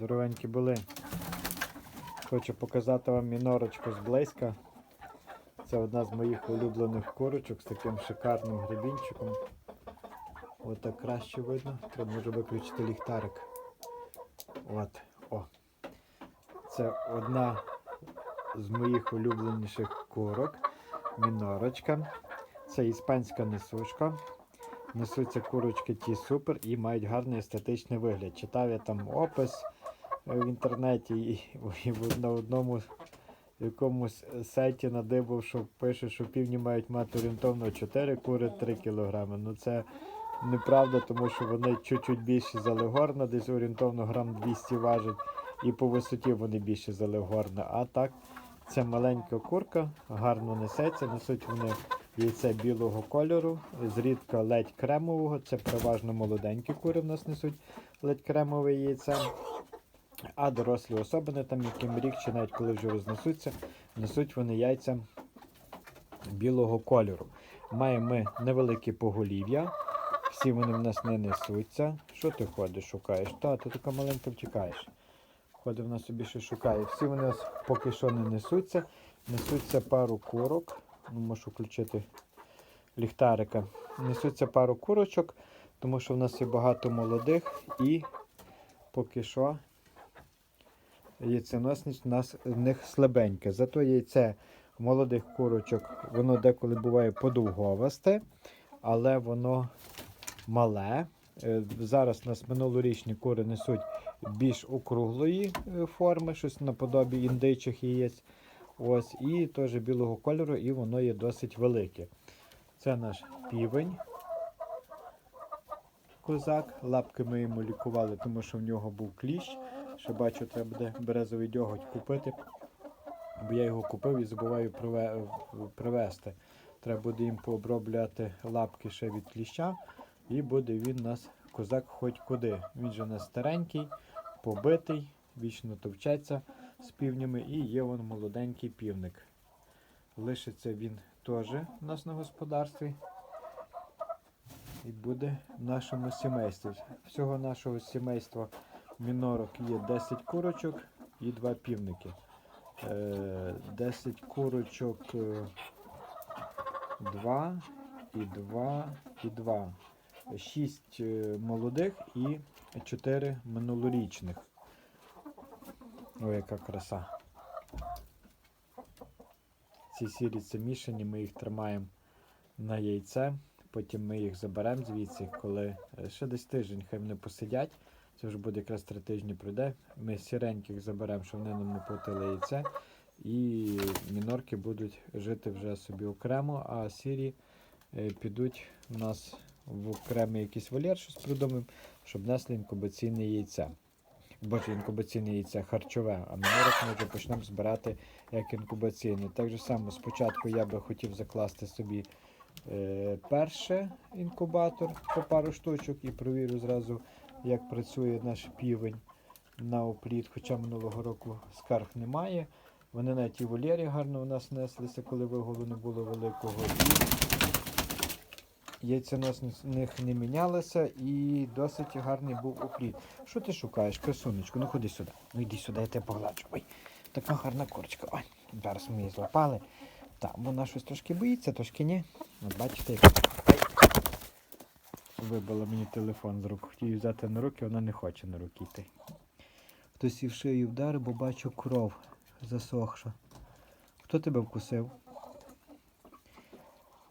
Здоровенькі були. Хочу показати вам мінорочку зблизька. Це одна з моїх улюблених курочок з таким шикарним гребінчиком. Отак краще видно. Треба може виключити ліхтарик. От, о. Це одна з моїх улюбленіших курок. Мінорочка. Це іспанська несушка. Несуться курочки ті супер і мають гарний естетичний вигляд. Читав я там опис в інтернеті і, на одному якомусь сайті надибав, що пише, що півні мають мати орієнтовно 4 кури 3 кг. Ну це неправда, тому що вони чуть-чуть більші за легорна, десь орієнтовно грам 200 важать, і по висоті вони більше за легорна. А так, це маленька курка, гарно несеться, несуть вони яйце білого кольору, зрідка ледь кремового, це переважно молоденькі кури в нас несуть ледь кремове яйце. А дорослі особини, там яким рік чи навіть коли вже рознесуться, несуть вони яйця білого кольору. Маємо ми невелике поголів'я, всі вони в нас не несуться. Що ти ходиш, шукаєш? Та, ти така маленька втікаєш. Ходить вона собі ще шукає. Всі вони у нас поки що не несуться. Несуться пару курок. Ну, можу включити ліхтарика. Несуться пару курочок, тому що в нас є багато молодих і поки що яйценосність у нас в них слабенька. Зато яйце молодих курочок, воно деколи буває подовговасте, але воно мале. Е, Зараз у нас минулорічні кури несуть більш округлої е, форми, щось наподобі індичих яєць. Ось, і теж білого кольору, і воно є досить велике. Це наш півень. Козак. Лапки ми йому лікували, тому що в нього був кліщ. Ще бачу, треба буде березовий дьоготь купити. Бо я його купив і забуваю привезти. Треба буде їм пообробляти лапки ще від кліща. І буде він у нас козак хоч куди. Він же у старенький, побитий, вічно товчеться з півнями і є вон молоденький півник. Лишиться він теж у нас на господарстві. І буде в нашому сімействі. Всього нашого сімейства мінорок є 10 курочок і 2 півники. Е, 10 курочок 2 і 2 і 2. 6 молодих і 4 минулорічних. Ой, яка краса. Ці сірі це мішані, ми їх тримаємо на яйце. Потім ми їх заберемо звідси, коли е, ще десь тиждень хай вони посидять. Це вже буде якраз три тижні пройде. Ми сіреньких заберемо, щоб вони нам не платили яйце. І мінорки будуть жити вже собі окремо, а сірі е, підуть у нас в окремий якийсь вольєр, щось придумаємо, щоб несли інкубаційне яйце. Боже, інкубаційне яйце харчове, а мінорок ми вже почнемо збирати як інкубаційне. Так же само спочатку я би хотів закласти собі е, перше інкубатор по пару штучок і провірю зразу, як працює наш півень на опліт. Хоча минулого року скарг немає. Вони навіть і вольєрі гарно у нас неслися, коли виголу не було великого. Яйценосність в них не мінялася і досить гарний був опліт. Що ти шукаєш, красунечку? Ну ходи сюди. Ну йди сюди, я тебе погладжу. Ой, така гарна корочка. Ой, зараз ми її злапали. Так, вона щось трошки боїться, трошки ні. От бачите, як. Вибила мені телефон з рук. Хотів взяти на руки, вона не хоче на руки йти. Хтось і в шию вдарив, бо бачу кров засохша. Хто тебе вкусив?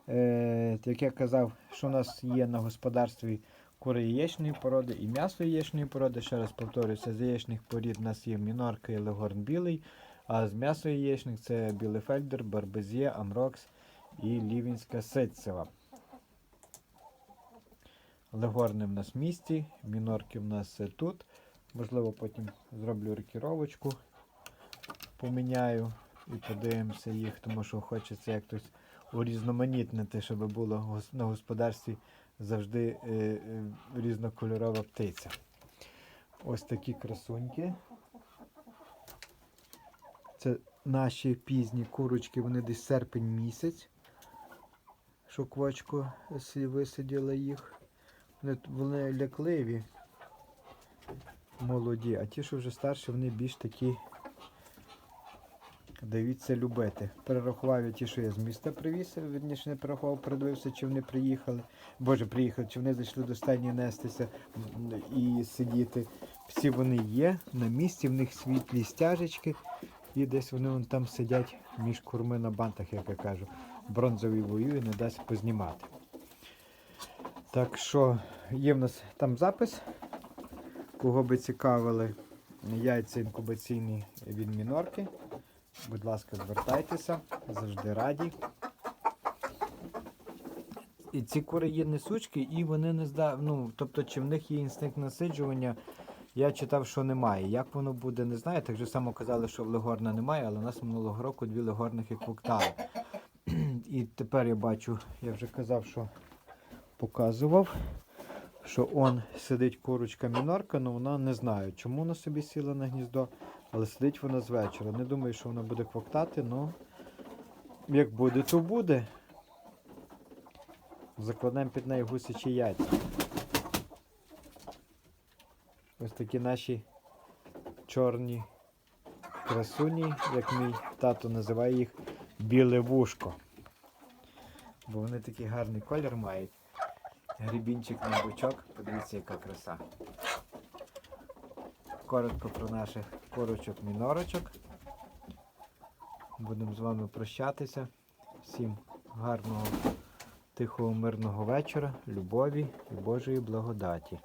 Е, як я казав, що у нас є на господарстві кури яєчної породи і м'ясо яєчної породи. Ще раз повторюся, з яєчних порід у нас є мінорка і легорн білий, а з м'ясо яєчних це білефельдер, барбезє, амрокс і лівінська ситцева. Легорни в нас в місті, мінорки в нас е, тут. Можливо, потім зроблю рекіровочку, поміняю і подивимося їх, тому що хочеться якось урізноманітнити, щоб було на господарстві завжди е, е, різнокольорова птиця. Ось такі красуньки. Це наші пізні курочки, вони десь серпень місяць. Що квочко сі- висиділа їх. Вони, лякливі. молоді, а ті, що вже старші, вони більш такі. Дивіться любити. Перерахував я ті, що я з міста привіз, верніше не перерахував, передивився, чи вони приїхали. Боже, приїхали, чи вони зайшли до стайні нестися і сидіти. Всі вони є на місці, в них світлі стяжечки, і десь вони вон там сидять між курми на бантах, як я кажу. Бронзовий воює, не дасть познімати. Так що є в нас там запис. Кого би цікавили яйця інкубаційні від мінорки. Будь ласка, звертайтеся, завжди раді. І ці кури є несучки, і вони не зда... ну, тобто, чи в них є інстинкт насиджування, я читав, що немає. Як воно буде, не знаю. Так же само казали, що в Легорна немає, але у нас минулого року дві легорних як вуктали. І тепер я бачу, я вже казав, що показував, що он сидить курочка мінорка, але вона не знаю, чому вона собі сіла на гніздо, але сидить вона з вечора. Не думаю, що вона буде квоктати, але як буде, то буде. Закладемо під неї гусячі яйця. Ось такі наші чорні красуні, як мій тато називає їх, біле вушко. Бо вони такий гарний колір мають. Грібінчик на бочок. Подивіться, яка краса. Коротко про наших корочок-мінорочок. Будемо з вами прощатися. Всім гарного, тихого, мирного вечора, любові і Божої благодаті.